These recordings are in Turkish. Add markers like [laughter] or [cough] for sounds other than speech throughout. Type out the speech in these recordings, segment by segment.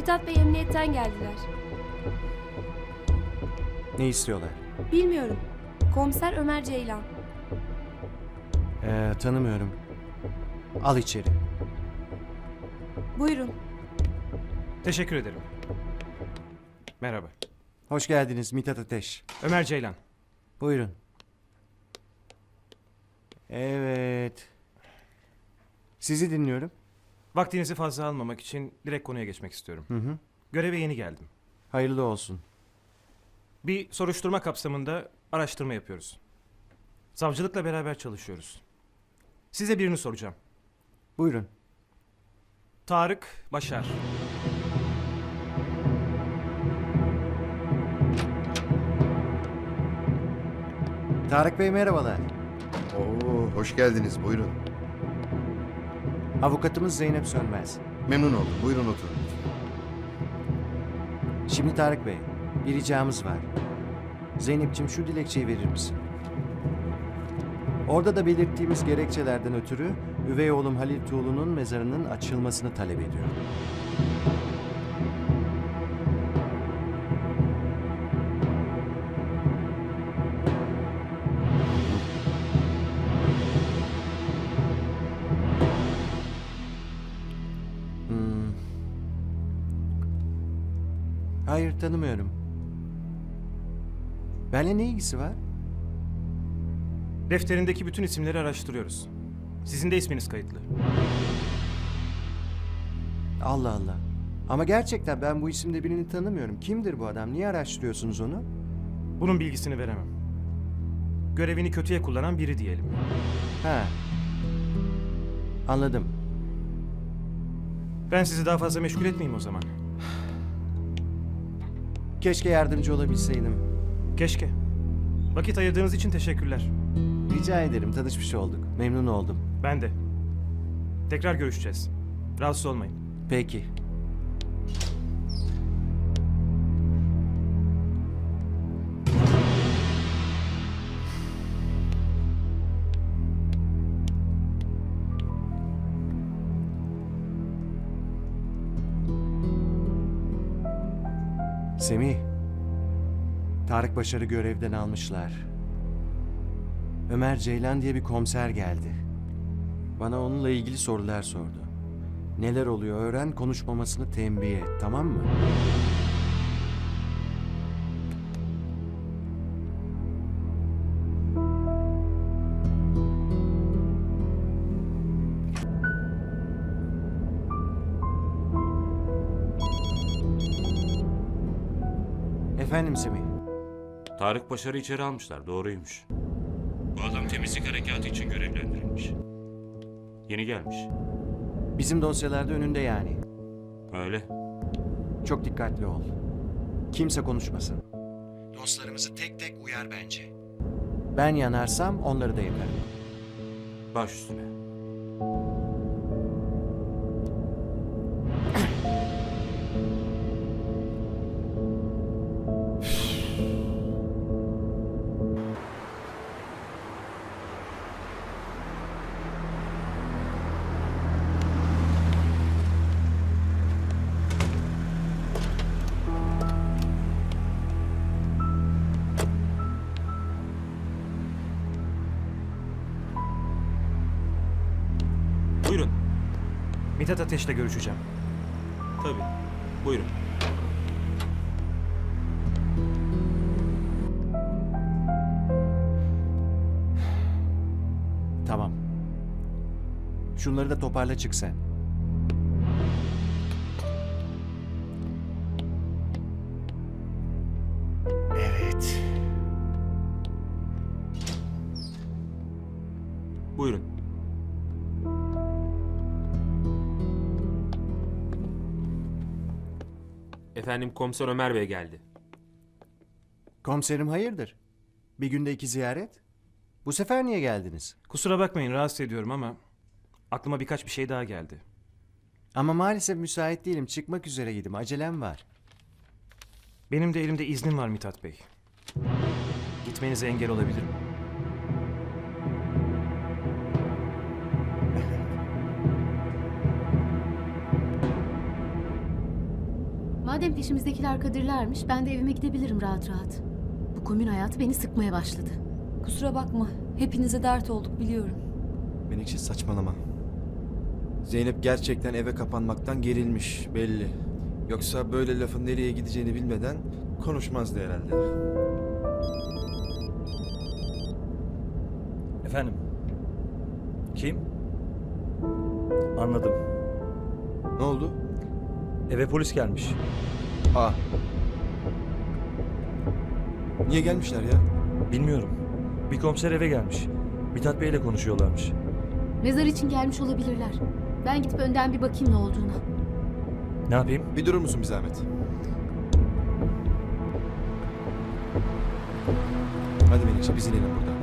Mithat Bey emniyetten geldiler. Ne istiyorlar? Bilmiyorum. Komiser Ömer Ceylan. Ee, tanımıyorum. Al içeri. Buyurun. Teşekkür ederim. Merhaba. Hoş geldiniz Mithat Ateş. Ömer Ceylan. Buyurun. Evet. Sizi dinliyorum. Vaktinizi fazla almamak için direkt konuya geçmek istiyorum. Hı hı. Göreve yeni geldim. Hayırlı olsun. Bir soruşturma kapsamında araştırma yapıyoruz. Savcılıkla beraber çalışıyoruz. Size birini soracağım. Buyurun. Tarık Başar. Tarık Bey merhabalar. Oo, hoş geldiniz. Buyurun. Avukatımız Zeynep Sönmez. Memnun oldum. Buyurun oturun. Şimdi Tarık Bey, bir ricamız var. Zeynep'ciğim şu dilekçeyi verir misin? Orada da belirttiğimiz gerekçelerden ötürü üvey oğlum Halil Tuğlu'nun mezarının açılmasını talep ediyorum. Benimle ne ilgisi var? Defterindeki bütün isimleri araştırıyoruz. Sizin de isminiz kayıtlı. Allah Allah. Ama gerçekten ben bu isimde birini tanımıyorum. Kimdir bu adam? Niye araştırıyorsunuz onu? Bunun bilgisini veremem. Görevini kötüye kullanan biri diyelim. Ha. Anladım. Ben sizi daha fazla meşgul etmeyeyim o zaman. Keşke yardımcı olabilseydim. Keşke. Vakit ayırdığınız için teşekkürler. Rica ederim. Tanışmış olduk. Memnun oldum. Ben de. Tekrar görüşeceğiz. Rahatsız olmayın. Peki. Semih. Tarık Başar'ı görevden almışlar. Ömer Ceylan diye bir komiser geldi. Bana onunla ilgili sorular sordu. Neler oluyor öğren, konuşmamasını tembih et, tamam mı? Efendim Semih. Tarık Başar'ı içeri almışlar, doğruymuş. Bu adam temizlik harekatı için görevlendirilmiş. Yeni gelmiş. Bizim dosyalarda önünde yani. Öyle. Çok dikkatli ol. Kimse konuşmasın. Dostlarımızı tek tek uyar bence. Ben yanarsam onları da yakarım. Baş üstüne. Mithat Ateş'le görüşeceğim. Tabii. Buyurun. Tamam. Şunları da toparla çık sen. Evet. Buyurun. Efendim komiser Ömer Bey geldi. Komiserim hayırdır? Bir günde iki ziyaret? Bu sefer niye geldiniz? Kusura bakmayın rahatsız ediyorum ama aklıma birkaç bir şey daha geldi. Ama maalesef müsait değilim. Çıkmak üzereydim. Acelem var. Benim de elimde iznim var Mithat Bey. Gitmenize engel olabilirim. Madem peşimizdekiler Kadirlermiş, ben de evime gidebilirim rahat rahat. Bu komün hayatı beni sıkmaya başladı. Kusura bakma. Hepinize dert olduk biliyorum. Menekşe saçmalama. Zeynep gerçekten eve kapanmaktan gerilmiş belli. Yoksa böyle lafın nereye gideceğini bilmeden konuşmazdı herhalde. Efendim? Kim? Anladım. Ne oldu? Eve polis gelmiş. Aa. Niye gelmişler ya? Bilmiyorum. Bir komiser eve gelmiş. Mithat Bey'le konuşuyorlarmış. Mezar için gelmiş olabilirler. Ben gidip önden bir bakayım ne olduğuna. Ne yapayım? Bir durur musun bir zahmet? Hadi Menekşe biz inelim buradan.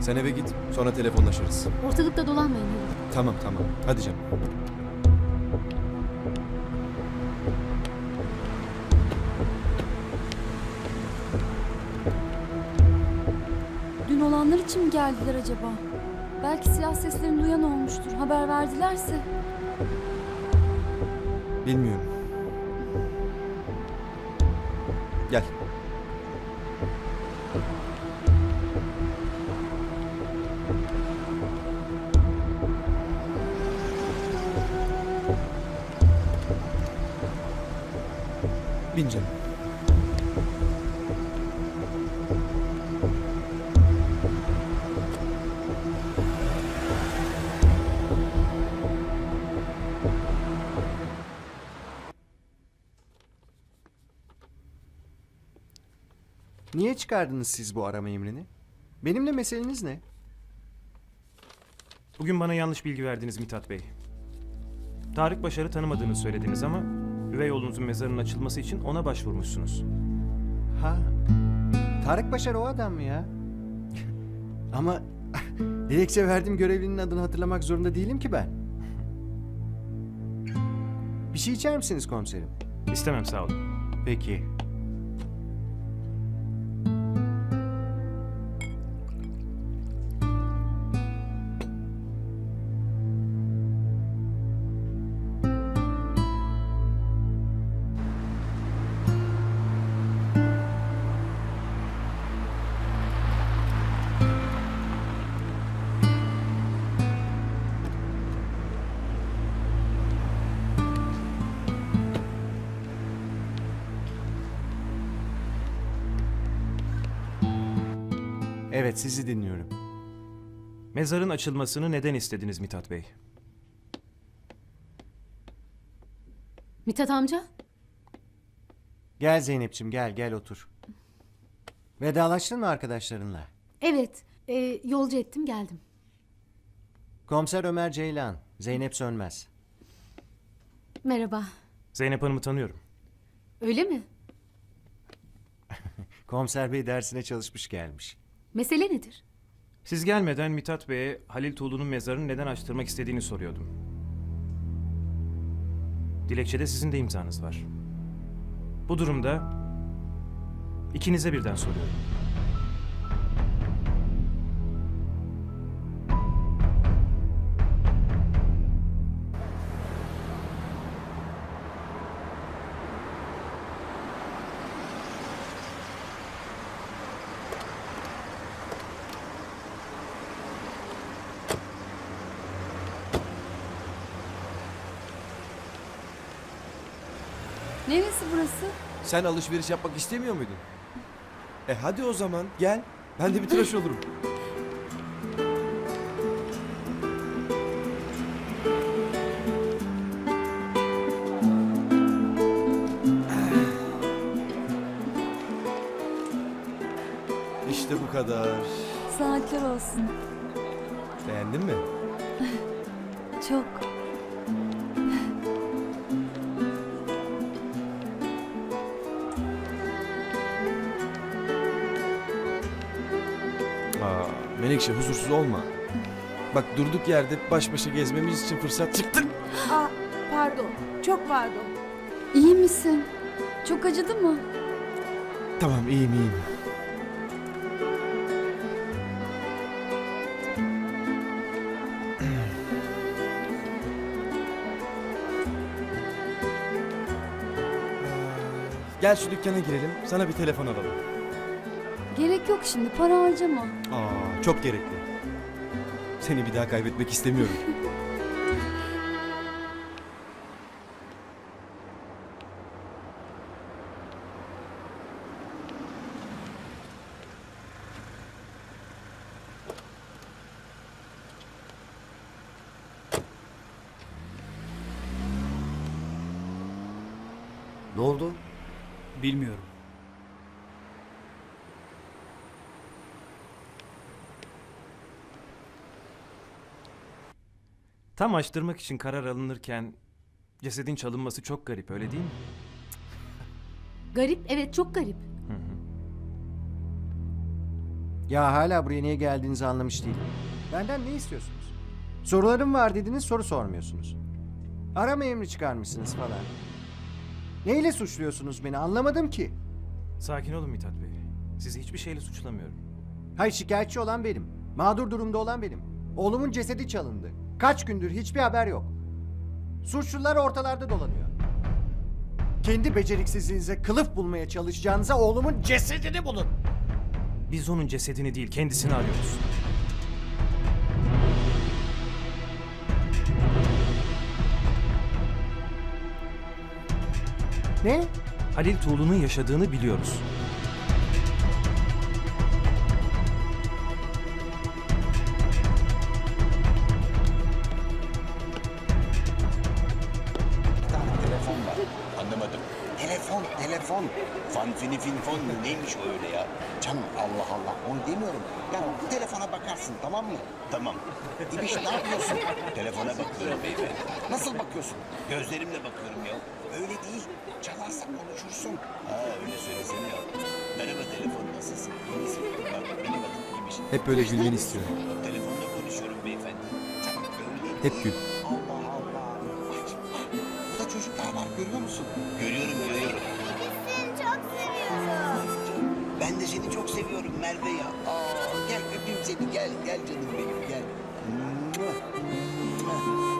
Sen eve git sonra telefonlaşırız. Ortalıkta dolanmayın olur. Tamam tamam. Hadi canım. İçin geldiler acaba? Belki silah seslerini duyan olmuştur. Haber verdilerse. Bilmiyorum. Gel. Bin. Niye çıkardınız siz bu arama emrini? Benimle meseleniz ne? Bugün bana yanlış bilgi verdiniz Mithat Bey. Tarık Başar'ı tanımadığını söylediniz ama üvey oğlunuzun mezarının açılması için ona başvurmuşsunuz. Ha. Tarık Başar o adam mı ya? [laughs] Ama [laughs] dilekçe verdiğim görevlinin adını hatırlamak zorunda değilim ki ben. Bir şey içer misiniz komiserim? İstemem sağ olun. Peki. Evet sizi dinliyorum. Mezarın açılmasını neden istediniz Mithat Bey? Mithat amca, Gel Zeynep'ciğim gel gel otur. Vedalaştın mı arkadaşlarınla? evet, e, yolcu ettim geldim. Komiser Ömer Ceylan, Zeynep Sönmez. Merhaba. Zeynep Hanım'ı tanıyorum. Öyle mi? [laughs] Komiser Bey dersine çalışmış gelmiş. Mesele nedir? Siz gelmeden Mithat Bey'e Halil Tuğlu'nun mezarını neden açtırmak istediğini soruyordum. Dilekçede sizin de imzanız var. Bu durumda ikinize birden soruyorum. Neresi burası? Sen alışveriş yapmak istemiyor muydun? E hadi o zaman gel. Ben de bir tıraş olurum. İşte bu kadar. Saatler olsun. Beğendin mi? Çok. Menekşe huzursuz olma. Bak durduk yerde baş başa gezmemiz için fırsat çıktı. Aa, pardon. Çok pardon. İyi misin? Çok acıdı mı? Tamam iyiyim iyiyim. Gel şu dükkana girelim. Sana bir telefon alalım. Gerek yok şimdi para harcama. Aa, çok gerekli. Seni bir daha kaybetmek istemiyorum. [laughs] Ne oldu? Bilmiyorum. Tam açtırmak için karar alınırken cesedin çalınması çok garip öyle değil mi? Garip, evet çok garip. Ya hala buraya niye geldiğinizi anlamış değilim. Benden ne istiyorsunuz? Sorularım var dediniz soru sormuyorsunuz. Arama emri çıkarmışsınız falan. Neyle suçluyorsunuz beni anlamadım ki. Sakin olun Mithat Bey. Sizi hiçbir şeyle suçlamıyorum. Hayır şikayetçi olan benim. Mağdur durumda olan benim. Oğlumun cesedi çalındı. Kaç gündür hiçbir haber yok. Suçlular ortalarda dolanıyor. Kendi beceriksizliğinize kılıf bulmaya çalışacağınıza oğlumun cesedini bulun. Biz onun cesedini değil kendisini arıyoruz. Ne? Halil Tuğlu'nun yaşadığını biliyoruz. Fan fini fin fon neymiş öyle ya? Canım Allah Allah onu demiyorum. Ya bu telefona bakarsın tamam mı? Tamam. İbiş ne yapıyorsun? Telefona bakıyorum beyefendi. Nasıl bakıyorsun? Gözlerimle bakıyorum ya. Öyle değil. Çalarsa konuşursun. Ha öyle söylesene ya. Merhaba telefon nasılsın? İyi misin? Bak benim adım İbiş. Hep böyle gülmeni istiyorum. Telefonda konuşuyorum beyefendi. Canım öyle değil. Hep gül. Merve ya. Aa, gel öpeyim seni gel gel canım benim gel.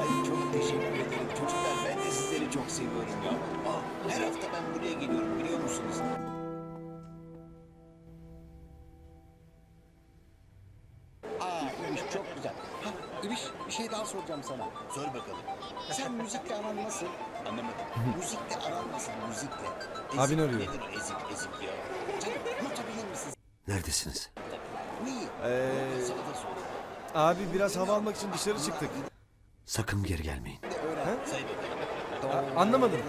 Ay çok teşekkür ederim çocuklar ben de sizleri çok seviyorum ya. Aa, her hafta ben buraya geliyorum biliyor musunuz? Aa İbiş çok güzel. Ha İbiş bir şey daha soracağım sana. Sor bakalım. Sen müzikle aran nasıl? Anlamadım. müzikle aran nasıl müzikle? Ezik, Abin arıyor. Nedir o ezik ezik ya? Neredesiniz? Ee, abi biraz hava almak için dışarı çıktık. Sakın geri gelmeyin. Öğren. Say bakalım. A- anlamadım.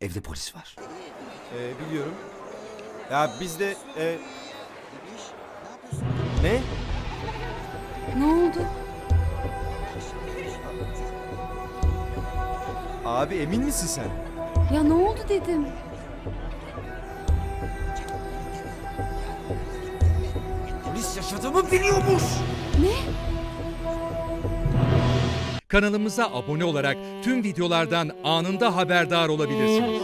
Evde polis var. Ee, biliyorum. Ya biz de... e, İbiş, ne yapıyorsun? ne? Ne oldu? Abi emin misin sen? Ya ne oldu dedim. Yaşadığımı biliyormuş. Ne? Kanalımıza abone olarak tüm videolardan anında haberdar olabilirsiniz.